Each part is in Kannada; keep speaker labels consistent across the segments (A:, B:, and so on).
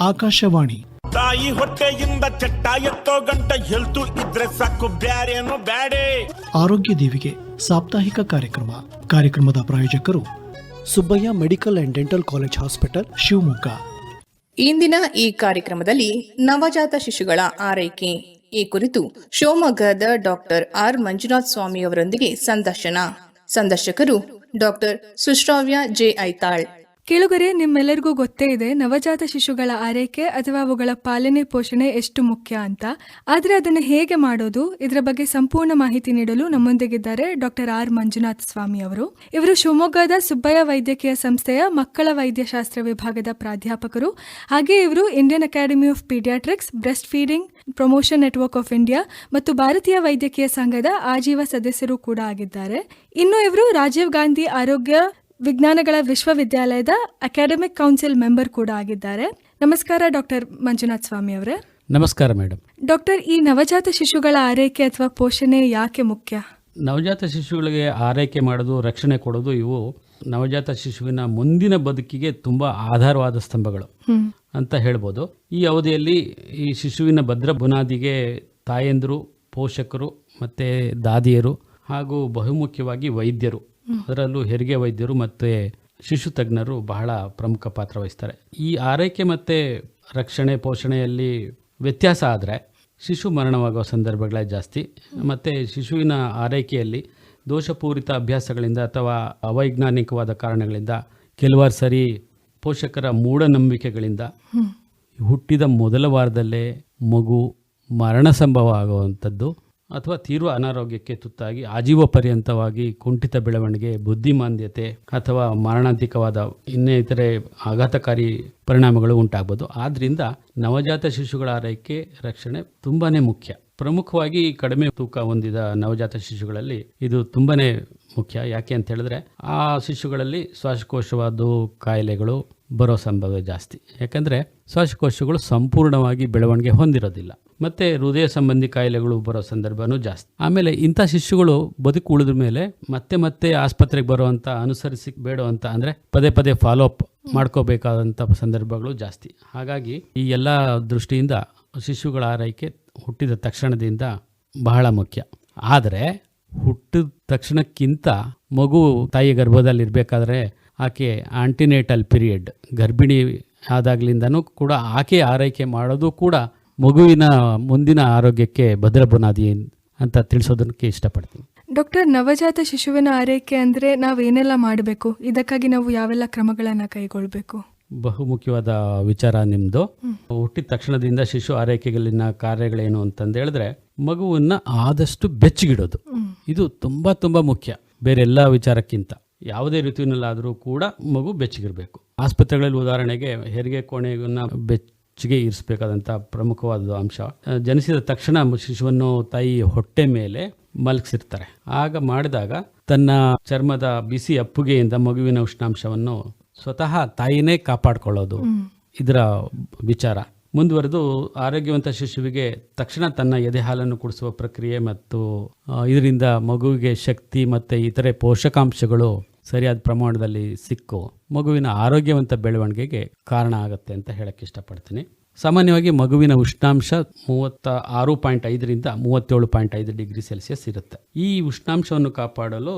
A: ಆಕಾಶವಾಣಿ.
B: ತಾಯಿ ಹೊಟ್ಟೆಯಿಂದ ಚಟ್ಟ ಎತ್ತೋ ಗಂಟ ಹೆಲ್ತು ಇದ್ರೆ ಸಾಕು ಬ್ಯಾರೇನು ಬ್ಯಾಡೆ.
A: ಆರೋಗ್ಯ ದೇವಿಗೆ ಸಾಪ್ತಾಹಿಕ ಕಾರ್ಯಕ್ರಮ. ಕಾರ್ಯಕ್ರಮದ ಪ್ರಾಯೋಜಕರು Subbaiah medical and dental college hospital Shivamogga.
C: ಇಂದಿನ ಈ ಕಾರ್ಯಕ್ರಮದಲ್ಲಿ ನವಜಾತ ಶಿಶುಗಳ ಆರೈಕೆ. ಈ ಕುರಿತು ಶಿವಮೊಗ್ಗದ ಡಾಕ್ಟರ್ ಆರ್ ಮಂಜುನಾಥ್ ಸ್ವಾಮಿ ಅವರೊಂದಿಗೆ ಸಂದರ್ಶನ. ಸಂದರ್ಶಕರು ಡಾಕ್ಟರ್ ಸುಶ್ರಾವ್ಯ ಜೆ ಐತಾಳ್.
D: ಕೇಳುಗರೆ, ನಿಮ್ಮೆಲ್ಲರಿಗೂ ಗೊತ್ತೇ ಇದೆ, ನವಜಾತ ಶಿಶುಗಳ ಆರೈಕೆ ಅಥವಾ ಅವುಗಳ ಪಾಲನೆ ಪೋಷಣೆ ಎಷ್ಟು ಮುಖ್ಯ ಅಂತ. ಆದರೆ ಅದನ್ನು ಹೇಗೆ ಮಾಡೋದು? ಇದರ ಬಗ್ಗೆ ಸಂಪೂರ್ಣ ಮಾಹಿತಿ ನೀಡಲು ನಮ್ಮೊಂದಿಗಿದ್ದಾರೆ ಡಾಕ್ಟರ್ ಆರ್ ಮಂಜುನಾಥ್ ಸ್ವಾಮಿ ಅವರು. ಇವರು ಶಿವಮೊಗ್ಗದ ಸುಬ್ಬಯ್ಯ ವೈದ್ಯಕೀಯ ಸಂಸ್ಥೆಯ ಮಕ್ಕಳ ವೈದ್ಯಶಾಸ್ತ್ರ ವಿಭಾಗದ ಪ್ರಾಧ್ಯಾಪಕರು. ಹಾಗೆ ಇವರು Indian academy of paediatrics, breastfeeding, promotion network of India ಮತ್ತು ಭಾರತೀಯ ವೈದ್ಯಕೀಯ ಸಂಘದ ಆಜೀವ ಸದಸ್ಯರು ಕೂಡ ಆಗಿದ್ದಾರೆ. ಇನ್ನು ಇವರು ರಾಜೀವ್ ಗಾಂಧಿ ಆರೋಗ್ಯ ವಿಜ್ಞಾನಗಳ ವಿಶ್ವವಿದ್ಯಾಲಯದ ಅಕಾಡೆಮಿಕ್ ಕೌನ್ಸಿಲ್ ಮೆಂಬರ್ ಕೂಡ ಆಗಿದ್ದಾರೆ. ನಮಸ್ಕಾರ ಡಾಕ್ಟರ್ ಮಂಜುನಾಥ್ ಸ್ವಾಮಿ ಅವರೇ.
E: ನಮಸ್ಕಾರ ಮೇಡಮ್.
D: ಡಾಕ್ಟರ್ ಈ ನವಜಾತ ಶಿಶುಗಳ ಆರೈಕೆ ಅಥವಾ ಪೋಷಣೆ ಯಾಕೆ ಮುಖ್ಯ?
E: ನವಜಾತ ಶಿಶುಗಳಿಗೆ ಆರೈಕೆ ಮಾಡೋದು ರಕ್ಷಣೆ ಕೊಡೋದು ಇವು ನವಜಾತ ಶಿಶುವಿನ ಮುಂದಿನ ಬದುಕಿಗೆ ತುಂಬ ಆಧಾರವಾದ ಸ್ತಂಭಗಳು ಅಂತ ಹೇಳ್ಬೋದು. ಈ ಅವಧಿಯಲ್ಲಿ ಈ ಶಿಶುವಿನ ಭದ್ರ ಬುನಾದಿಗೆ ತಾಯಂದಿರು ಪೋಷಕರು ಮತ್ತು ದಾದಿಯರು ಹಾಗೂ ಬಹುಮುಖ್ಯವಾಗಿ ವೈದ್ಯರು ಅದರಲ್ಲೂ ಹೆರಿಗೆ ವೈದ್ಯರು ಮತ್ತು ಶಿಶು ತಜ್ಞರು ಬಹಳ ಪ್ರಮುಖ ಪಾತ್ರ ವಹಿಸ್ತಾರೆ. ಈ ಆರೈಕೆ ಮತ್ತು ರಕ್ಷಣೆ ಪೋಷಣೆಯಲ್ಲಿ ವ್ಯತ್ಯಾಸ ಆದರೆ ಶಿಶು ಮರಣವಾಗುವ ಸಂದರ್ಭಗಳೇ ಜಾಸ್ತಿ. ಮತ್ತು ಶಿಶುವಿನ ಆರೈಕೆಯಲ್ಲಿ ದೋಷಪೂರಿತ ಅಭ್ಯಾಸಗಳಿಂದ ಅಥವಾ ಅವೈಜ್ಞಾನಿಕವಾದ ಕಾರಣಗಳಿಂದ ಕೆಲವಾರು ಸರಿ ಪೋಷಕರ ಮೂಢನಂಬಿಕೆಗಳಿಂದ ಹುಟ್ಟಿದ ಮೊದಲ ವಾರದಲ್ಲೇ ಮಗು ಮರಣ ಸಂಭವ ಆಗುವಂಥದ್ದು. ಅಥವಾ ತೀವ್ರ ಅನಾರೋಗ್ಯಕ್ಕೆ ತುತ್ತಾಗಿ ಆಜೀವ ಪರ್ಯಂತವಾಗಿ ಕುಂಠಿತ ಬೆಳವಣಿಗೆ, ಬುದ್ಧಿಮಾಂದ್ಯತೆ ಅಥವಾ ಮಾರಣಾಂತಿಕವಾದ ಇನ್ನೇ ಇತರೆ ಆಘಾತಕಾರಿ ಪರಿಣಾಮಗಳು ಉಂಟಾಗ್ಬೋದು. ಆದ್ದರಿಂದ ನವಜಾತ ಶಿಶುಗಳ ಆರೈಕೆ, ರಕ್ಷಣೆ ತುಂಬಾ ಮುಖ್ಯ. ಪ್ರಮುಖವಾಗಿ ಕಡಿಮೆ ತೂಕ ಹೊಂದಿದ ನವಜಾತ ಶಿಶುಗಳಲ್ಲಿ ಇದು ತುಂಬಾ ಮುಖ್ಯ. ಯಾಕೆ ಅಂತ ಹೇಳಿದ್ರೆ ಆ ಶಿಶುಗಳಲ್ಲಿ ಶ್ವಾಸಕೋಶವಾದ ಕಾಯಿಲೆಗಳು ಬರೋ ಸಂಭವ ಜಾಸ್ತಿ. ಯಾಕಂದರೆ ಶ್ವಾಸಕೋಶಗಳು ಸಂಪೂರ್ಣವಾಗಿ ಬೆಳವಣಿಗೆ ಹೊಂದಿರೋದಿಲ್ಲ. ಮತ್ತು ಹೃದಯ ಸಂಬಂಧಿ ಕಾಯಿಲೆಗಳು ಬರೋ ಸಂದರ್ಭನೂ ಜಾಸ್ತಿ. ಆಮೇಲೆ ಇಂಥ ಶಿಶುಗಳು ಬದುಕು ಉಳಿದ ಮೇಲೆ ಮತ್ತೆ ಮತ್ತೆ ಆಸ್ಪತ್ರೆಗೆ ಬರುವಂಥ ಅನುಸರಿಸಿ ಅಂತ ಅಂದರೆ ಪದೇ ಪದೇ ಫಾಲೋ ಅಪ್ ಮಾಡ್ಕೋಬೇಕಾದಂಥ ಸಂದರ್ಭಗಳು ಜಾಸ್ತಿ. ಹಾಗಾಗಿ ಈ ಎಲ್ಲ ದೃಷ್ಟಿಯಿಂದ ಶಿಶುಗಳ ಆರೈಕೆ ಹುಟ್ಟಿದ ತಕ್ಷಣದಿಂದ ಬಹಳ ಮುಖ್ಯ. ಆದರೆ ಹುಟ್ಟಿದ ತಕ್ಷಣಕ್ಕಿಂತ ಮಗು ತಾಯಿ ಗರ್ಭದಲ್ಲಿ ಇರಬೇಕಾದ್ರೆ ಆಕೆ ಆಂಟಿನೇಟಲ್ ಪೀರಿಯಡ್ ಗರ್ಭಿಣಿ ಆದಾಗ್ಲಿಂದನೂ ಕೂಡ ಆಕೆ ಆರೈಕೆ ಮಾಡೋದು ಕೂಡ ಮಗುವಿನ ಮುಂದಿನ ಆರೋಗ್ಯಕ್ಕೆ ಭದ್ರ ಬುನಾದಿ ಅಂತ ತಿಳಿಸೋದಕ್ಕೆ ಇಷ್ಟಪಡ್ತೀನಿ.
D: ಡಾಕ್ಟರ್ ನವಜಾತ ಶಿಶುವಿನ ಆರೈಕೆ ಅಂದ್ರೆ ನಾವೇನೆಲ್ಲ ಮಾಡಬೇಕು? ಇದಕ್ಕಾಗಿ ನಾವು ಯಾವೆಲ್ಲ ಕ್ರಮಗಳನ್ನು ಕೈಗೊಳ್ಳಬೇಕು
E: ಬಹುಮುಖ್ಯವಾದ ವಿಚಾರ ನಿಮ್ಮದು ಹುಟ್ಟಿದ ತಕ್ಷಣದಿಂದ ಶಿಶು ಆರೈಕೆಗಳಲ್ಲಿನ ಕಾರ್ಯಗಳೇನು ಅಂತಂದು ಹೇಳಿದ್ರೆ ಮಗುವನ್ನು ಆದಷ್ಟು ಬೆಚ್ಚಗಿಡೋದು. ಇದು ತುಂಬ ತುಂಬ ಮುಖ್ಯ. ಬೇರೆ ಎಲ್ಲ ವಿಚಾರಕ್ಕಿಂತ. ಯಾವುದೇ ಋತುವಿನಲ್ಲಾದರೂ ಕೂಡ ಮಗು ಬೆಚ್ಚಗಿರಬೇಕು. ಆಸ್ಪತ್ರೆಗಳಲ್ಲಿ ಉದಾಹರಣೆಗೆ ಹೆರಿಗೆ ಕೋಣೆಯನ್ನ ಬೆಚ್ಚಗೆ ಇರಿಸಬೇಕಾದಂಥ ಪ್ರಮುಖವಾದ ಅಂಶ. ಜನಿಸಿದ ತಕ್ಷಣ ಶಿಶುವನ್ನು ತಾಯಿ ಹೊಟ್ಟೆ ಮೇಲೆ ಮಲಗಿಸಿರ್ತಾರೆ. ಆಗ ಮಾಡಿದಾಗ ತನ್ನ ಚರ್ಮದ ಬಿಸಿ ಅಪ್ಪುಗೆಯಿಂದ ಮಗುವಿನ ಉಷ್ಣಾಂಶವನ್ನು ಸ್ವತಃ ತಾಯಿನೇ ಕಾಪಾಡ್ಕೊಳ್ಳೋದು ಇದರ ವಿಚಾರ. ಮುಂದುವರೆದು ಆರೋಗ್ಯವಂತ ಶಿಶುವಿಗೆ ತಕ್ಷಣ ತನ್ನ ಎದೆ ಹಾಲನ್ನು ಕುಡಿಸುವ ಪ್ರಕ್ರಿಯೆ ಮತ್ತು ಇದರಿಂದ ಮಗುವಿಗೆ ಶಕ್ತಿ ಮತ್ತು ಇತರೆ ಪೋಷಕಾಂಶಗಳು ಸರಿಯಾದ ಪ್ರಮಾಣದಲ್ಲಿ ಸಿಕ್ಕು ಮಗುವಿನ ಆರೋಗ್ಯವಂತ ಬೆಳವಣಿಗೆಗೆ ಕಾರಣ ಆಗುತ್ತೆ ಅಂತ ಹೇಳಕ್ಕೆ ಇಷ್ಟಪಡ್ತೀನಿ. ಸಾಮಾನ್ಯವಾಗಿ ಮಗುವಿನ ಉಷ್ಣಾಂಶ ಮೂವತ್ತ ಆರು ಪಾಯಿಂಟ್ ಐದರಿಂದ ಮೂವತ್ತೇಳು ಪಾಯಿಂಟ್ ಐದು ಡಿಗ್ರಿ ಸೆಲ್ಸಿಯಸ್ ಇರುತ್ತೆ. ಈ ಉಷ್ಣಾಂಶವನ್ನು ಕಾಪಾಡಲು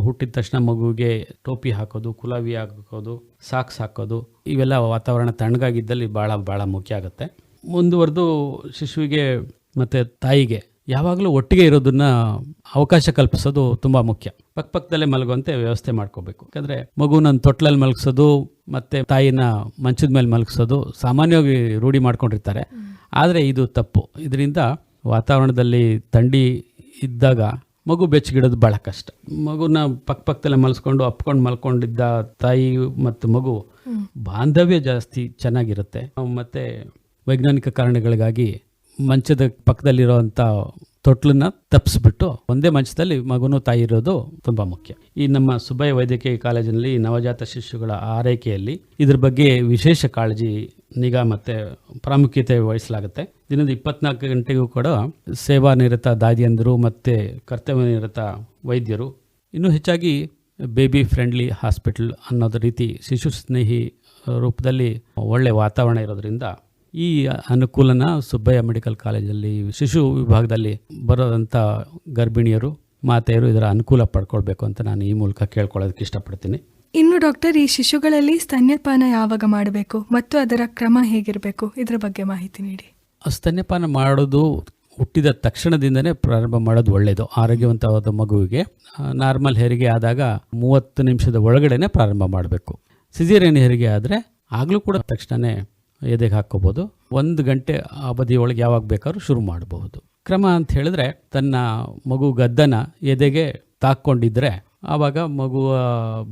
E: ಹುಟ್ಟಿದ ತಕ್ಷಣ ಮಗುವಿಗೆ ಟೋಪಿ ಹಾಕೋದು ಕುಲಾವಿ ಹಾಕೋದು, ಸಾಕ್ಸ್ ಹಾಕೋದು, ಇವೆಲ್ಲ ವಾತಾವರಣ ತಣ್ಣಗಾಗಿದ್ದಲ್ಲಿ ಭಾಳ ಭಾಳ ಮುಖ್ಯ ಆಗುತ್ತೆ. ಮುಂದುವರೆದು ಶಿಶುವಿಗೆ ಮತ್ತು ತಾಯಿಗೆ ಯಾವಾಗಲೂ ಒಟ್ಟಿಗೆ ಇರೋದನ್ನ ಅವಕಾಶ ಕಲ್ಪಿಸೋದು ತುಂಬ ಮುಖ್ಯ. ಪಕ್ಕಪಕ್ಕದಲ್ಲೇ ಮಲಗುವಂತೆ ವ್ಯವಸ್ಥೆ ಮಾಡ್ಕೋಬೇಕು. ಯಾಕಂದರೆ ನನ್ನ ತೊಟ್ಲಲ್ಲಿ ಮಲಗಿಸೋದು ಮತ್ತು ತಾಯಿನ ಮಂಚದ ಮೇಲೆ ಮಲಗಿಸೋದು ಸಾಮಾನ್ಯವಾಗಿ ರೂಢಿ ಮಾಡ್ಕೊಂಡಿರ್ತಾರೆ. ಆದರೆ ಇದು ತಪ್ಪು. ಇದರಿಂದ ವಾತಾವರಣದಲ್ಲಿ ಥಂಡಿ ಇದ್ದಾಗ ಮಗು ಬೆಚ್ಚಗಿಡೋದು ಭಾಳ ಕಷ್ಟ. ಮಗುನ ಪಕ್ಕ ಪಕ್ಕದಲ್ಲೇ ಮಲಸ್ಕೊಂಡು ಅಪ್ಕೊಂಡು ಮಲ್ಕೊಂಡಿದ್ದ ತಾಯಿ ಮತ್ತು ಮಗು ಬಾಂಧವ್ಯ ಜಾಸ್ತಿ ಚೆನ್ನಾಗಿರುತ್ತೆ. ಮತ್ತು ವೈಜ್ಞಾನಿಕ ಕಾರಣಗಳಿಗಾಗಿ ಮಂಚದ ಪಕ್ಕದಲ್ಲಿರೋವಂಥ ತೊಟ್ಲನ್ನ ತಪ್ಪಿಸ್ಬಿಟ್ಟು ಒಂದೇ ಮಂಚದಲ್ಲಿ ಮಗುನು ತಾಯಿ ಇರೋದು ತುಂಬ ಮುಖ್ಯ. ಈ ನಮ್ಮ ಸುಬ್ಬಯ್ಯ ವೈದ್ಯಕೀಯ ಕಾಲೇಜಿನಲ್ಲಿ ನವಜಾತ ಶಿಶುಗಳ ಆರೈಕೆಯಲ್ಲಿ ಇದ್ರ ಬಗ್ಗೆ ವಿಶೇಷ ಕಾಳಜಿ ನಿಗಾ ಮತ್ತು ಪ್ರಾಮುಖ್ಯತೆ ವಹಿಸಲಾಗುತ್ತೆ. ದಿನದ ಇಪ್ಪತ್ನಾಲ್ಕು ಗಂಟೆಗೂ ಕೂಡ ಸೇವಾ ನಿರತ ದಾದಿಯಂದರು ಮತ್ತು ಕರ್ತವ್ಯ ನಿರತ ವೈದ್ಯರು, ಇನ್ನೂ ಹೆಚ್ಚಾಗಿ ಬೇಬಿ ಫ್ರೆಂಡ್ಲಿ ಹಾಸ್ಪಿಟಲ್ ಅನ್ನೋದು ರೀತಿ ಶಿಶು ಸ್ನೇಹಿ ರೂಪದಲ್ಲಿ ಒಳ್ಳೆ ವಾತಾವರಣ ಇರೋದ್ರಿಂದ ಈ ಅನುಕೂಲನ ಸುಬ್ಬಯ್ಯ ಮೆಡಿಕಲ್ ಕಾಲೇಜಲ್ಲಿ ಶಿಶು ವಿಭಾಗದಲ್ಲಿ ಬರೋದಂಥ ಗರ್ಭಿಣಿಯರು ಮಾತೆಯರು ಇದರ ಅನುಕೂಲ ಪಡ್ಕೊಳ್ಬೇಕು ಅಂತ ನಾನು ಈ ಮೂಲಕ ಕೇಳ್ಕೊಳ್ಳೋದಕ್ಕೆ ಇಷ್ಟಪಡ್ತೀನಿ.
D: ಇನ್ನು ಡಾಕ್ಟರ್ ಈ ಶಿಶುಗಳಲ್ಲಿ ಸ್ತನ್ಯಪಾನ ಯಾವಾಗ ಮಾಡಬೇಕು ಮತ್ತು ಅದರ ಕ್ರಮ ಹೇಗಿರಬೇಕು? ಇದರ ಬಗ್ಗೆ ಮಾಹಿತಿ ನೀಡಿ.
E: ಸ್ತನ್ಯಪಾನ ಮಾಡೋದು ಹುಟ್ಟಿದ ತಕ್ಷಣದಿಂದನೇ ಪ್ರಾರಂಭ ಮಾಡೋದು ಒಳ್ಳೆಯದು ಆರೋಗ್ಯವಂತವಾದ ಮಗುವಿಗೆ. ನಾರ್ಮಲ್ ಹೆರಿಗೆ ಆದಾಗ ಮೂವತ್ತು ನಿಮಿಷದ ಒಳಗಡೆನೆ ಪ್ರಾರಂಭ ಮಾಡಬೇಕು. ಸಿಜೇರಿಯನ್ ಹೆರಿಗೆ ಆದರೆ ಆಗಲೂ ಕೂಡ ತಕ್ಷಣವೇ ಎದೆಗೆ ಹಾಕ್ಕೋಬೋದು. ಒಂದು ಗಂಟೆ ಅವಧಿಯೊಳಗೆ ಯಾವಾಗ ಬೇಕಾದ್ರೂ ಶುರು ಮಾಡಬಹುದು ಕ್ರಮ ಅಂತ ಹೇಳಿದ್ರೆ ತನ್ನ ಮಗು ಗದ್ದನ ಎದೆಗೆ ತಾಕೊಂಡಿದ್ರೆ ಆವಾಗ ಮಗುವ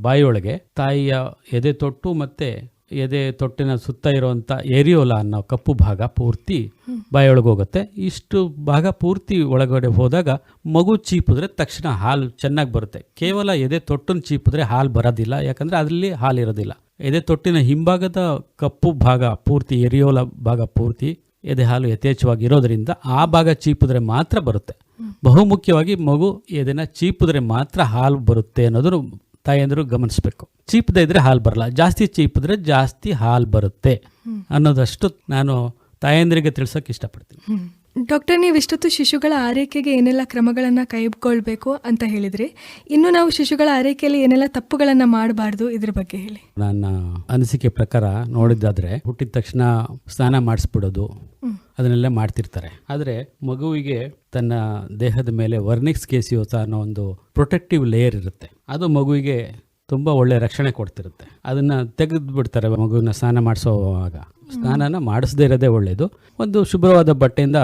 E: ಬಾಯಿಯೊಳಗೆ ತಾಯಿಯ ಎದೆ ತೊಟ್ಟು ಮತ್ತೆ ಎದೆ ತೊಟ್ಟಿನ ಸುತ್ತ ಇರುವಂಥ ಏರಿಯೋಲ ಅನ್ನೋ ಕಪ್ಪು ಭಾಗ ಪೂರ್ತಿ ಬಾಯೊಳಗೆ ಹೋಗುತ್ತೆ. ಇಷ್ಟು ಭಾಗ ಪೂರ್ತಿ ಒಳಗಡೆ ಹೋದಾಗ ಮಗು ಚೀಪಿದ್ರೆ ತಕ್ಷಣ ಹಾಲು ಚೆನ್ನಾಗಿ ಬರುತ್ತೆ. ಕೇವಲ ಎದೆ ತೊಟ್ಟನ್ನು ಚೀಪಿದ್ರೆ ಹಾಲು ಬರೋದಿಲ್ಲ. ಯಾಕಂದ್ರೆ ಅದರಲ್ಲಿ ಹಾಲು ಇರೋದಿಲ್ಲ ಎದೆ ತೊಟ್ಟಿನ ಹಿಂಭಾಗದ ಕಪ್ಪು ಭಾಗ ಪೂರ್ತಿ, ಎರಿಯೋಲ ಭಾಗ ಪೂರ್ತಿ ಎದೆ ಹಾಲು ಯಥೇಚ್ಛವಾಗಿ ಇರೋದರಿಂದ ಆ ಭಾಗ ಚೀಪಿದ್ರೆ ಮಾತ್ರ ಬರುತ್ತೆ. ಬಹುಮುಖ್ಯವಾಗಿ ಮಗು ಎದೆನ ಚೀಪಿದ್ರೆ ಮಾತ್ರ ಹಾಲು ಬರುತ್ತೆ ಅನ್ನೋದನ್ನು ತಾಯಂದಿರು ಗಮನಿಸಬೇಕು. ಚೀಪದೆ ಇದ್ರೆ ಹಾಲು ಬರಲ್ಲ. ಜಾಸ್ತಿ ಚೀಪಿದ್ರೆ ಜಾಸ್ತಿ ಹಾಲು ಬರುತ್ತೆ ಅನ್ನೋದಷ್ಟು ನಾನು ತಾಯಂದಿರಿಗೆ ತಿಳ್ಸೋಕೆ ಇಷ್ಟಪಡ್ತೀನಿ.
D: ಡಾಕ್ಟರ್ ನೀವು ಇಷ್ಟೊತ್ತು ಶಿಶುಗಳ ಆರೈಕೆಗೆ ಏನೆಲ್ಲ ಕ್ರಮಗಳನ್ನು ಕೈಗೊಳ್ಬೇಕು ಅಂತ ಹೇಳಿದ್ರಿ. ಇನ್ನು ನಾವು ಶಿಶುಗಳ ಆರೈಕೆಯಲ್ಲಿ ಏನೆಲ್ಲ ತಪ್ಪುಗಳನ್ನು ಮಾಡಬಾರ್ದು ಇದ್ರ ಬಗ್ಗೆ ಹೇಳಿ.
E: ನನ್ನ ಅನಿಸಿಕೆ ಪ್ರಕಾರ ನೋಡಿದ್ದಾದ್ರೆ ಹುಟ್ಟಿದ ತಕ್ಷಣ ಸ್ನಾನ ಮಾಡಿಸ್ಬಿಡೋದು ಅದನ್ನೆಲ್ಲ ಮಾಡ್ತಿರ್ತಾರೆ. ಆದರೆ ಮಗುವಿಗೆ ತನ್ನ ದೇಹದ ಮೇಲೆ ವರ್ನಿಕ್ಸ್ ಕೇಸಿಯೋಸ ಅನ್ನೋ ಒಂದು ಪ್ರೊಟೆಕ್ಟಿವ್ ಲೇಯರ್ ಇರುತ್ತೆ. ಅದು ಮಗುವಿಗೆ ತುಂಬ ಒಳ್ಳೆ ರಕ್ಷಣೆ ಕೊಡ್ತಿರುತ್ತೆ. ಅದನ್ನ ತೆಗೆದು ಬಿಡ್ತಾರೆ ಮಗುವಿನ ಸ್ನಾನ ಮಾಡಿಸೋವಾಗ. ಸ್ನಾನನ ಮಾಡಿಸದೇ ಇರೋದೇ ಒಳ್ಳೆಯದು ಒಂದು ಶುಭ್ರವಾದ ಬಟ್ಟೆಯಿಂದ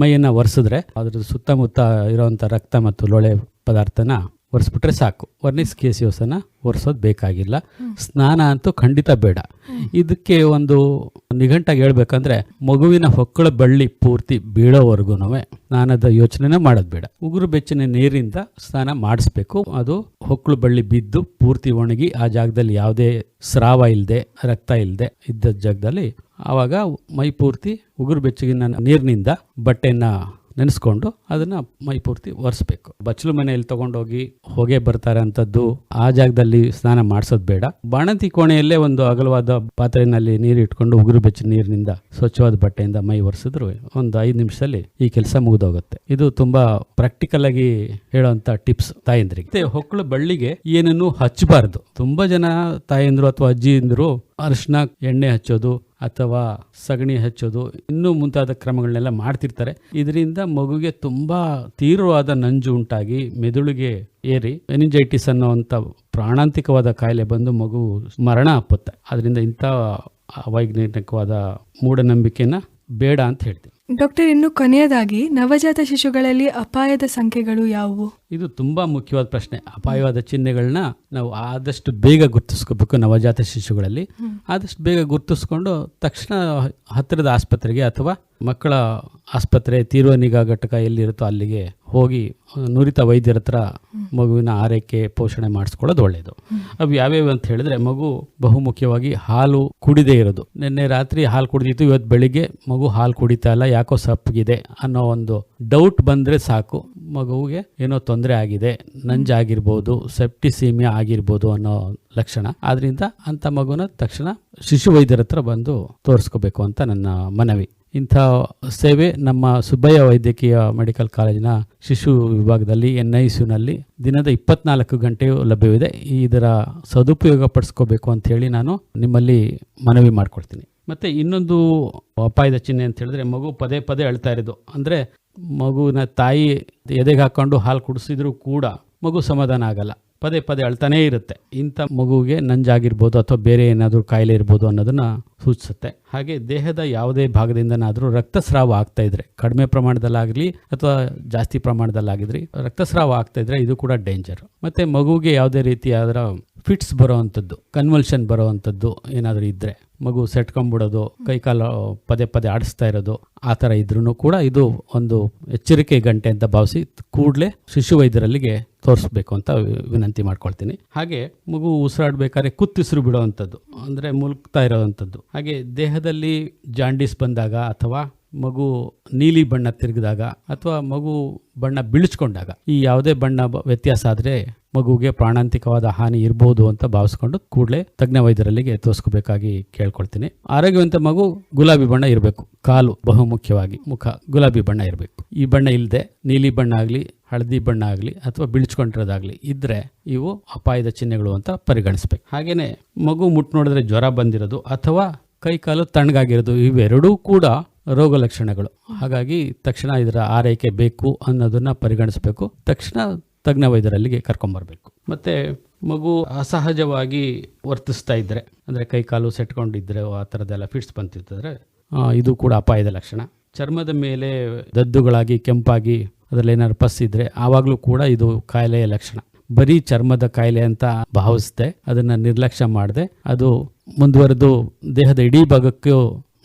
E: ಮೈಯನ್ನು ಒರೆಸಿದ್ರೆ ಅದ್ರ ಸುತ್ತಮುತ್ತ ಇರೋವಂಥ ರಕ್ತ ಮತ್ತು ಲೋಳೆ ಪದಾರ್ಥನ ಒರೆಸ್ಬಿಟ್ರೆ ಸಾಕು. ವರ್ನಿಕ್ಸ್ ಕೇಸಿಯೋಸನ ಒರೆಸೋದು ಬೇಕಾಗಿಲ್ಲ. ಸ್ನಾನ ಅಂತೂ ಖಂಡಿತ ಬೇಡ. ಇದಕ್ಕೆ ಒಂದು ನಿಘಂಟಾಗಿ ಹೇಳ್ಬೇಕಂದ್ರೆ ಮಗುವಿನ ಹೊಕ್ಕಳ ಬಳ್ಳಿ ಪೂರ್ತಿ ಬೀಳೋವರೆಗೂ ಸ್ನಾನದ ಯೋಚನೆನೇ ಮಾಡೋದು ಬೇಡ. ಉಗುರು ಬೆಚ್ಚಿನ ನೀರಿಂದ ಸ್ನಾನ ಮಾಡಿಸ್ಬೇಕು. ಅದು ಹೊಕ್ಕಳು ಬಳ್ಳಿ ಬಿದ್ದು ಪೂರ್ತಿ ಒಣಗಿ ಆ ಜಾಗದಲ್ಲಿ ಯಾವುದೇ ಸ್ರಾವ ಇಲ್ಲದೆ ರಕ್ತ ಇಲ್ಲದೆ ಇದ್ದ ಜಾಗದಲ್ಲಿ ಆವಾಗ ಮೈ ಪೂರ್ತಿ ಉಗುರು ಬೆಚ್ಚಗಿನ ನೀರಿನಿಂದ ಬಟ್ಟೆನ ನೆನೆಸ್ಕೊಂಡು ಅದನ್ನ ಮೈ ಪೂರ್ತಿ ಒರೆಸ್ಬೇಕು. ಬಚ್ಚಲು ಮನೆಯಲ್ಲಿ ತಗೊಂಡೋಗಿ ಹೊಗೆ ಬರ್ತಾರೆ ಅಂತದ್ದು ಆ ಜಾಗದಲ್ಲಿ ಸ್ನಾನ ಮಾಡಿಸೋದು ಬೇಡ. ಬಾಣಂತಿ ಕೋಣೆಯಲ್ಲೇ ಒಂದು ಅಗಲವಾದ ಪಾತ್ರೆಯಲ್ಲಿ ನೀರು ಇಟ್ಕೊಂಡು ಉಗುರು ಬೆಚ್ಚ ನೀರಿನಿಂದ ಸ್ವಚ್ಛವಾದ ಬಟ್ಟೆಯಿಂದ ಮೈ ಒರೆಸಿದ್ರು ಒಂದು ಐದು ನಿಮಿಷದಲ್ಲಿ ಈ ಕೆಲಸ ಮುಗಿದೋಗುತ್ತೆ. ಇದು ತುಂಬಾ ಪ್ರಾಕ್ಟಿಕಲ್ ಆಗಿ ಹೇಳುವಂತ ಟಿಪ್ಸ್ ತಾಯಂದ್ರಿಗೆ. ಮತ್ತೆ ಹೊಕ್ಕಳು ಬಳ್ಳಿಗೆ ಏನನ್ನು ಹಚ್ಚಬಾರ್ದು. ತುಂಬಾ ಜನ ತಾಯಂದ್ರು ಅಥವಾ ಅಜ್ಜಿಯಂದ್ರು ಅರಿಶಿನ, ಎಣ್ಣೆ ಹಚ್ಚೋದು ಅಥವಾ ಸಗಣಿ ಹಚ್ಚೋದು, ಇನ್ನೂ ಮುಂತಾದ ಕ್ರಮಗಳನ್ನೆಲ್ಲ ಮಾಡ್ತಿರ್ತಾರೆ. ಇದರಿಂದ ಮಗುಗೆ ತುಂಬಾ ತೀವ್ರವಾದ ನಂಜು ಉಂಟಾಗಿ ಮೆದುಳಿಗೆ ಏರಿ ಎನಿಂಜೈಟಿಸ್ ಅನ್ನೋವಂಥ ಪ್ರಾಣಾಂತಿಕವಾದ ಕಾಯಿಲೆ ಬಂದು ಮಗು ಮರಣ ಅಪ್ಪುತ್ತೆ. ಅದರಿಂದ ಇಂಥ ಅವೈಜ್ಞಾನಿಕವಾದ ಮೂಢನಂಬಿಕೆನ ಬೇಡ ಅಂತ ಹೇಳ್ತೀನಿ.
D: ಡಾಕ್ಟರ್, ಇನ್ನು ಕೊನೆಯದಾಗಿ, ನವಜಾತ ಶಿಶುಗಳಲ್ಲಿ ಅಪಾಯದ ಸಂಖ್ಯೆಗಳು ಯಾವುವು?
E: ಇದು ತುಂಬ ಮುಖ್ಯವಾದ ಪ್ರಶ್ನೆ. ಅಪಾಯವಾದ ಚಿಹ್ನೆಗಳನ್ನ ನಾವು ಆದಷ್ಟು ಬೇಗ ಗುರ್ತಿಸ್ಕೋಬೇಕು ನವಜಾತ ಶಿಶುಗಳಲ್ಲಿ. ಆದಷ್ಟು ಬೇಗ ಗುರ್ತಿಸ್ಕೊಂಡು ತಕ್ಷಣ ಹತ್ತಿರದ ಆಸ್ಪತ್ರೆಗೆ ಅಥವಾ ಮಕ್ಕಳ ಆಸ್ಪತ್ರೆ ತೀರ್ವ ನಿಗಾ ಘಟಕ ಎಲ್ಲಿರುತ್ತೋ ಅಲ್ಲಿಗೆ ಹೋಗಿ ನುರಿತ ವೈದ್ಯರ ಹತ್ರ ಮಗುವಿನ ಆರೈಕೆ ಪೋಷಣೆ ಮಾಡಿಸ್ಕೊಳ್ಳೋದು ಒಳ್ಳೆಯದು ಅವು ಯಾವ್ಯಾವ ಅಂತ ಹೇಳಿದ್ರೆ ಮಗು ಬಹುಮುಖ್ಯವಾಗಿ ಹಾಲು ಕುಡಿದೇ ಇರೋದು. ನಿನ್ನೆ ರಾತ್ರಿ ಹಾಲು ಕುಡಿದಿತ್ತು ಇವತ್ತು ಬೆಳಿಗ್ಗೆ ಮಗು ಹಾಲು ಕುಡಿತಾ ಇಲ್ಲ ಯಾಕೋ ಸಪ್ಪಗಿದೆ ಅನ್ನೋ ಒಂದು ಡೌಟ್ ಬಂದರೆ ಸಾಕು. ಮಗುವಿಗೆ ಏನೋ ತೊಂದರೆ ಆಗಿದೆ, ನಂಜಾಗಿರ್ಬೋದು ಸೆಪ್ಟಿಸೀಮಿಯಾ ಆಗಿರ್ಬೋದು ಅನ್ನೋ ಲಕ್ಷಣ. ಆದ್ರಿಂದ ಅಂಥ ಮಗುನ ತಕ್ಷಣ ಶಿಶು ವೈದ್ಯರ ಹತ್ರ ಬಂದು ತೋರಿಸ್ಕೋಬೇಕು ಅಂತ ನನ್ನ ಮನವಿ. ಇಂಥ ಸೇವೆ ನಮ್ಮ ಸುಬ್ಬಯ್ಯ ವೈದ್ಯಕೀಯ ಮೆಡಿಕಲ್ ಕಾಲೇಜಿನ ಶಿಶು ವಿಭಾಗದಲ್ಲಿ ಎನ್ ಐ ನಲ್ಲಿ ದಿನದ ಇಪ್ಪತ್ನಾಲ್ಕು ಗಂಟೆಯೂ ಲಭ್ಯವಿದೆ. ಇದರ ಸದುಪಯೋಗ ಪಡಿಸ್ಕೋಬೇಕು ಅಂತ ಹೇಳಿ ನಾನು ನಿಮ್ಮಲ್ಲಿ ಮನವಿ ಮಾಡ್ಕೊಳ್ತೀನಿ. ಮತ್ತೆ ಇನ್ನೊಂದು ಅಪಾಯದ ಚಿಹ್ನೆ ಅಂತ ಹೇಳಿದ್ರೆ ಮಗು ಪದೇ ಪದೇ ಅಳ್ತಾ ಇರೋದು. ಅಂದ್ರೆ ಮಗುವಿನ ತಾಯಿ ಎದೆಗೆ ಹಾಕೊಂಡು ಹಾಲು ಕುಡಿಸಿದ್ರೂ ಕೂಡ ಮಗು ಸಮಾಧಾನ ಆಗಲ್ಲ. ಪದೇ ಪದೇ ಅಳ್ತಾನೇ ಇರುತ್ತೆ. ಇಂಥ ಮಗುವಿಗೆ ನಂಜಾಗಿರ್ಬೋದು ಅಥವಾ ಬೇರೆ ಏನಾದರೂ ಕಾಯಿಲೆ ಇರ್ಬೋದು ಅನ್ನೋದನ್ನ ಸೂಚಿಸುತ್ತೆ. ಹಾಗೆ ದೇಹದ ಯಾವುದೇ ಭಾಗದಿಂದನಾದರೂ ರಕ್ತಸ್ರಾವ ಆಗ್ತಾ ಇದ್ರೆ, ಕಡಿಮೆ ಪ್ರಮಾಣದಲ್ಲಾಗಲಿ ಅಥವಾ ಜಾಸ್ತಿ ಪ್ರಮಾಣದಲ್ಲಾಗಿದ್ರಿ ರಕ್ತಸ್ರಾವ ಆಗ್ತಾ ಇದ್ರೆ ಇದು ಕೂಡ ಡೇಂಜರ್ ಮತ್ತೆ ಮಗುವಿಗೆ ಯಾವುದೇ ರೀತಿಯಾದ ಫಿಟ್ಸ್ ಬರೋವಂಥದ್ದು ಕನ್ವಲ್ಷನ್ ಬರೋವಂಥದ್ದು ಏನಾದರೂ ಇದ್ದರೆ ಮಗು ಸೆಟ್ಕೊಂಡ್ಬಿಡೋದು ಕೈಕಾಲು ಪದೇ ಪದೇ ಆಡಿಸ್ತಾ ಇರೋದು, ಆ ಥರ ಇದ್ರೂ ಕೂಡ ಇದು ಒಂದು ಎಚ್ಚರಿಕೆ ಗಂಟೆ ಅಂತ ಭಾವಿಸಿ ಕೂಡಲೇ ಶಿಶು ವೈದ್ಯರಲ್ಲಿಗೆ ತೋರಿಸ್ಬೇಕು ಅಂತ ವಿನಂತಿ ಮಾಡ್ಕೊಳ್ತೀನಿ. ಹಾಗೆ ಮಗು ಉಸಿರಾಡ್ಬೇಕಾದ್ರೆ ಕುತ್ತಿಸಿರು ಬಿಡೋವಂಥದ್ದು, ಅಂದರೆ ಮುಲ್ಕ್ತಾ ಇರೋವಂಥದ್ದು. ಹಾಗೆ ದೇಹದಲ್ಲಿ ಜಾಂಡೀಸ್ ಬಂದಾಗ ಅಥವಾ ಮಗು ನೀಲಿ ಬಣ್ಣ ತಿರುಗಿದಾಗ ಅಥವಾ ಮಗು ಬಣ್ಣ ಬಿಳಿಸ್ಕೊಂಡಾಗ, ಈ ಯಾವುದೇ ಬಣ್ಣ ವ್ಯತ್ಯಾಸ ಆದರೆ ಮಗುವಿಗೆ ಪ್ರಾಣಾಂತಿಕವಾದ ಹಾನಿ ಇರಬಹುದು ಅಂತ ಭಾವಿಸ್ಕೊಂಡು ಕೂಡಲೇ ತಜ್ಞ ವೈದ್ಯರಲ್ಲಿಗೆ ತೋರಿಸ್ಕೋಬೇಕಾಗಿ ಕೇಳ್ಕೊಳ್ತೀನಿ. ಆರೋಗ್ಯವಂತ ಮಗು ಗುಲಾಬಿ ಬಣ್ಣ ಇರಬೇಕು. ಕಾಲು ಬಹುಮುಖ್ಯವಾಗಿ ಮುಖ ಗುಲಾಬಿ ಬಣ್ಣ ಇರಬೇಕು. ಈ ಬಣ್ಣ ಇಲ್ಲದೆ ನೀಲಿ ಬಣ್ಣ ಆಗಲಿ, ಹಳದಿ ಬಣ್ಣ ಆಗಲಿ ಅಥವಾ ಬಿಳಿಸ್ಕೊಂಡಿರೋದಾಗಲಿ ಇದ್ರೆ ಇವು ಅಪಾಯದ ಚಿಹ್ನೆಗಳು ಅಂತ ಪರಿಗಣಿಸ್ಬೇಕು. ಹಾಗೆಯೇ ಮಗು ಮುಟ್ಟು ನೋಡಿದ್ರೆ ಜ್ವರ ಬಂದಿರೋದು ಅಥವಾ ಕೈ ಕಾಲು ತಣ್ಣಗಾಗಿರೋದು ಇವೆರಡೂ ಕೂಡ ರೋಗ ಲಕ್ಷಣಗಳು. ಹಾಗಾಗಿ ತಕ್ಷಣ ಇದರ ಆರೈಕೆ ಬೇಕು ಅನ್ನೋದನ್ನ ಪರಿಗಣಿಸಬೇಕು. ತಕ್ಷಣ ತಜ್ಞ ವೈದ್ಯರಲ್ಲಿಗೆ ಕರ್ಕೊಂಬರ್ಬೇಕು. ಮತ್ತೆ ಮಗು ಅಸಹಜವಾಗಿ ವರ್ತಿಸ್ತಾ ಇದ್ದರೆ ಅಂದರೆ ಕೈ ಕಾಲು ಸೆಟ್ಕೊಂಡಿದ್ರೆ ಆ ಥರದ್ದೆಲ್ಲ ಫಿಟ್ಸ್ ಬಂತಿರ್ತದ್ರೆ ಇದು ಕೂಡ ಅಪಾಯದ ಲಕ್ಷಣ. ಚರ್ಮದ ಮೇಲೆ ದದ್ದುಗಳಾಗಿ, ಕೆಂಪಾಗಿ ಅದರಲ್ಲಿ ಏನಾದ್ರು ಪಸ್ ಇದ್ದರೆ ಆವಾಗಲೂ ಕೂಡ ಇದು ಕಾಯಿಲೆಯ ಲಕ್ಷಣ. ಬರೀ ಚರ್ಮದ ಕಾಯಿಲೆ ಅಂತ ಭಾವಿಸ್ದೆ, ಅದನ್ನ ನಿರ್ಲಕ್ಷ್ಯ ಮಾಡದೆ, ಅದು ಮುಂದುವರೆದು ದೇಹದ ಇಡೀ ಭಾಗಕ್ಕೂ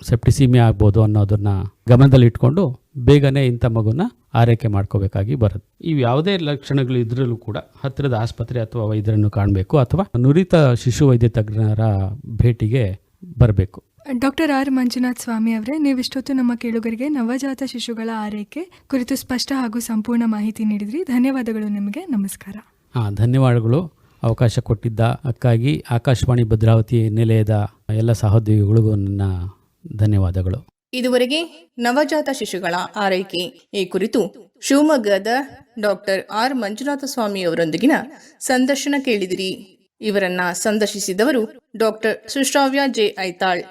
E: ಸೆಪ್ಟಿಸೀಮೆ ಆಗ್ಬೋದು ಅನ್ನೋದನ್ನ ಗಮನದಲ್ಲಿ ಇಟ್ಕೊಂಡು ಬೇಗನೆ ಇಂಥ ಮಗುನ ಆರೈಕೆ ಮಾಡ್ಕೋಬೇಕಾಗಿ ಬರುತ್ತೆ. ಇವು ಯಾವುದೇ ಲಕ್ಷಣಗಳು ಇದ್ರಲ್ಲೂ ಕೂಡ ಹತ್ತಿರದ ಆಸ್ಪತ್ರೆ ಅಥವಾ ವೈದ್ಯರನ್ನು ಕಾಣಬೇಕು ಅಥವಾ ನುರಿತ ಶಿಶು ವೈದ್ಯ ತಜ್ಞರ ಭೇಟಿಗೆ ಬರಬೇಕು.
D: ಡಾಕ್ಟರ್ ಆರ್ ಮಂಜುನಾಥ್ ಸ್ವಾಮಿ ಅವರೇ ನೀವಿಷ್ಟೊತ್ತು ನಮ್ಮ ಕೇಳುಗರಿಗೆ ನವಜಾತ ಶಿಶುಗಳ ಆರೈಕೆ ಕುರಿತು ಸ್ಪಷ್ಟ ಹಾಗೂ ಸಂಪೂರ್ಣ ಮಾಹಿತಿ ನೀಡಿದ್ರಿ. ಧನ್ಯವಾದಗಳು ನಿಮಗೆ. ನಮಸ್ಕಾರ.
E: ಹಾಂ ಧನ್ಯವಾದಗಳು. ಅವಕಾಶ ಕೊಟ್ಟಿದ್ದ ಅಕ್ಕಾಗಿ ಆಕಾಶವಾಣಿ ಭದ್ರಾವತಿ ನಿಲಯದ ಎಲ್ಲ ಸಹೋದ್ಯೋಗಿಗಳಿಗೂ ನನ್ನ ಧನ್ಯವಾದಗಳು.
C: ಇದುವರೆಗೆ ನವಜಾತ ಶಿಶುಗಳ ಆರೈಕೆ. ಈ ಕುರಿತು ಶಿವಮೊಗ್ಗದ ಡಾಕ್ಟರ್ ಆರ್. ಮಂಜುನಾಥ ಸ್ವಾಮಿ ಅವರೊಂದಿಗಿನ ಸಂದರ್ಶನ ಕೇಳಿದಿರಿ. ಇವರನ್ನ ಸಂದರ್ಶಿಸಿದವರು ಡಾಕ್ಟರ್ ಸುಶ್ರಾವ್ಯ ಜೆ. ಐತಾಳ್.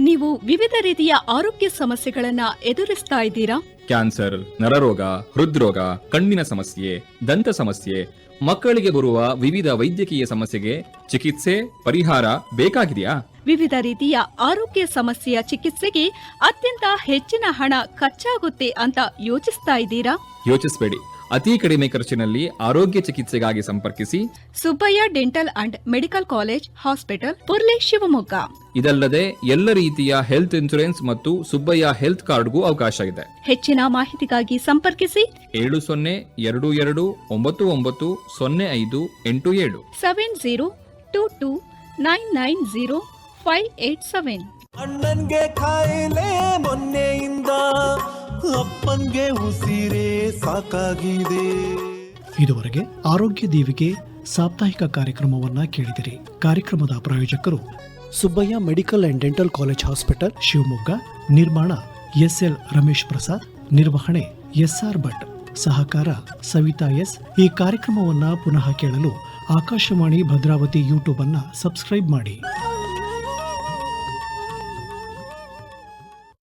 F: ನೀವು ವಿವಿಧ ರೀತಿಯ ಆರೋಗ್ಯ ಸಮಸ್ಯೆಗಳನ್ನ ಎದುರಿಸ್ತಾ ಇದ್ದೀರಾ?
G: ಕ್ಯಾನ್ಸರ್ ನರರೋಗ ಹೃದ್ರೋಗ ಕಣ್ಣಿನ ಸಮಸ್ಯೆ ದಂತ ಸಮಸ್ಯೆ ಮಕ್ಕಳಿಗೆ ಬರುವ ವಿವಿಧ ವೈದ್ಯಕೀಯ ಸಮಸ್ಯೆಗೆ ಚಿಕಿತ್ಸೆ ಪರಿಹಾರ ಬೇಕಾಗಿದೆಯಾ?
F: ವಿವಿಧ ರೀತಿಯ ಆರೋಗ್ಯ ಸಮಸ್ಯೆಯ ಚಿಕಿತ್ಸೆಗೆ ಅತ್ಯಂತ ಹೆಚ್ಚಿನ ಹಣ ಖರ್ಚಾಗುತ್ತೆ ಅಂತ ಯೋಚಿಸ್ತಾ ಇದ್ದೀರಾ?
G: ಯೋಚಿಸಬೇಡಿ. ಅತಿ ಕಡಿಮೆ ಖರ್ಚಿನಲ್ಲಿ ಆರೋಗ್ಯ ಚಿಕಿತ್ಸೆಗಾಗಿ ಸಂಪರ್ಕಿಸಿ.
F: Subbaiah dental and medical college hospital Purle Shivamogga.
G: ಇದಲ್ಲದೆ ಎಲ್ಲ ರೀತಿಯ ಹೆಲ್ತ್ ಇನ್ಶೂರೆನ್ಸ್ ಮತ್ತು ಸುಬ್ಬಯ್ಯ ಹೆಲ್ತ್ ಕಾರ್ಡ್ಗೂ ಅವಕಾಶ ಇದೆ.
F: ಹೆಚ್ಚಿನ ಮಾಹಿತಿಗಾಗಿ ಸಂಪರ್ಕಿಸಿ.
G: ಏಳು ಸೊನ್ನೆ ಎರಡು ಎರಡು ಒಂಬತ್ತು ಒಂಬತ್ತು ಸೊನ್ನೆ ಐದು ಎಂಟು ಏಳು.
F: Seven zero two two nine nine zero five eight seven
B: ಅಣ್ಣನ್ಗೆ ಕಾಯಿಲೆ ಮೊನ್ನೆಯಿಂದ ಅಪ್ಪನ್ಗೆ ಉಸಿರೇ ಸಾಕಾಗಿದೆ.
A: ಇದುವರೆಗೆ ಆರೋಗ್ಯ ದೇವಿಗೆ ಸಾಪ್ತಾಹಿಕ ಕಾರ್ಯಕ್ರಮವನ್ನ ಕೇಳಿದಿರಿ. ಕಾರ್ಯಕ್ರಮದ ಪ್ರಾಯೋಜಕರು Subbaiah medical and dental college hospital Shivamogga ನಿರ್ಮಾಣ ಎಸ್ಎಲ್ ರಮೇಶ್ ಪ್ರಸಾದ್ ನಿರ್ವಹಣೆ ಎಸ್ಆರ್ ಭಟ್ ಸಹಕಾರ ಸವಿತಾ ಎಸ್. ಈ ಕಾರ್ಯಕ್ರಮವನ್ನು ಪುನಃ ಕೇಳಲು ಆಕಾಶವಾಣಿ ಭದ್ರಾವತಿ ಯೂಟ್ಯೂಬ್ ಅನ್ನ ಸಬ್ಸ್ಕ್ರೈಬ್ ಮಾಡಿ.